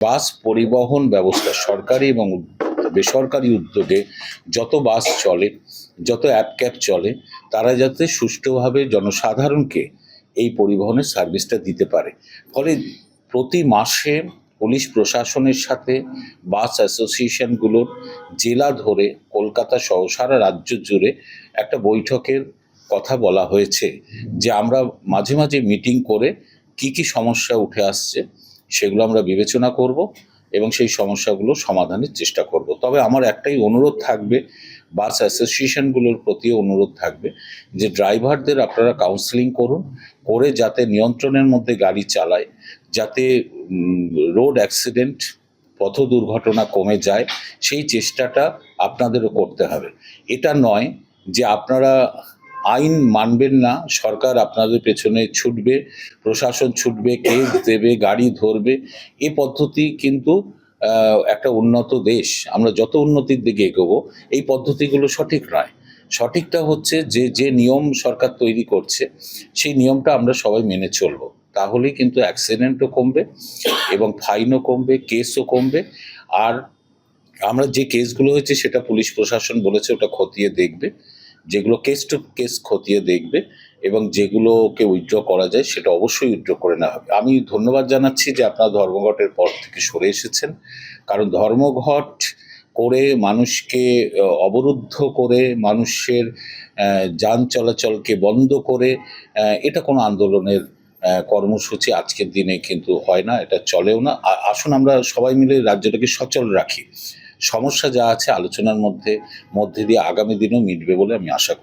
বাস পরিবহন ব্যবস্থা সরকারি এবং বেসরকারি উদ্যোগে যত বাস চলে, যত অ্যাপ ক্যাব চলে, তারা যাতে সুষ্ঠুভাবে জনসাধারণকে এই পরিবহনের সার্ভিসটা দিতে পারে। ফলে প্রতি মাসে পুলিশ প্রশাসনের সাথে বাস অ্যাসোসিয়েশনগুলোর জেলা ধরে কলকাতা সহ সারা রাজ্য জুড়ে একটা বৈঠকের কথা বলা হয়েছে যে আমরা মাঝে মাঝে মিটিং করে কি কি সমস্যা উঠে আসছে সেগুলো আমরা বিবেচনা করব এবং সেই সমস্যাগুলো সমাধানের চেষ্টা করব। তবে আমার একটাই অনুরোধ থাকবে, বাস অ্যাসোসিয়েশনগুলোর প্রতিও অনুরোধ থাকবে যে ড্রাইভারদের আপনারা কাউন্সেলিং করুন, করে যাতে নিয়ন্ত্রণের মধ্যে গাড়ি চালায়, যাতে রোড অ্যাক্সিডেন্ট পথ দুর্ঘটনা কমে যায়, সেই চেষ্টাটা আপনাদেরও করতে হবে। এটা নয় যে আপনারা আইন মানবেন না, সরকার আপনাদের পেছনে ছুটবে, প্রশাসন ছুটবে, কেস দেবে, গাড়ি ধরবে। এ পদ্ধতি কিন্তু একটা উন্নত দেশ। আমরা যত উন্নতির দিকে এগোবো, এই পদ্ধতিগুলো সঠিক নয়। সঠিকটা হচ্ছে যে যে নিয়ম সরকার তৈরি করছে, সেই নিয়মটা আমরা সবাই মেনে চলবো। তাহলেই কিন্তু অ্যাক্সিডেন্টও কমবে এবং ফাইনও কমবে, কেসও কমবে। আর আমরা যে কেসগুলো হয়েছে, সেটা পুলিশ প্রশাসন বলেছে, ওটা খতিয়ে দেখবে। যেগুলো কেস টু কেস খতিয়ে দেখবে এবং যেগুলোকে উইথড্র করা যায় সেটা অবশ্যই উইথড্র করে নেওয়া হবে। আমি ধন্যবাদ জানাচ্ছি যে আপনারা ধর্মঘটের পর থেকে সরে এসেছেন। কারণ ধর্মঘট করে মানুষকে অবরুদ্ধ করে মানুষের যান চলাচলকে বন্ধ করে এটা কোনো আন্দোলনের কর্মসূচি আজকের দিনে কিন্তু হয় না, এটা চলেও না। আসুন আমরা সবাই মিলে রাজ্যটাকে সচল রাখি। সমস্যা যা আছে আলোচনার মধ্যে মধ্যে দিয়ে আগামী দিনও মিটবে বলে আমি আশা করি।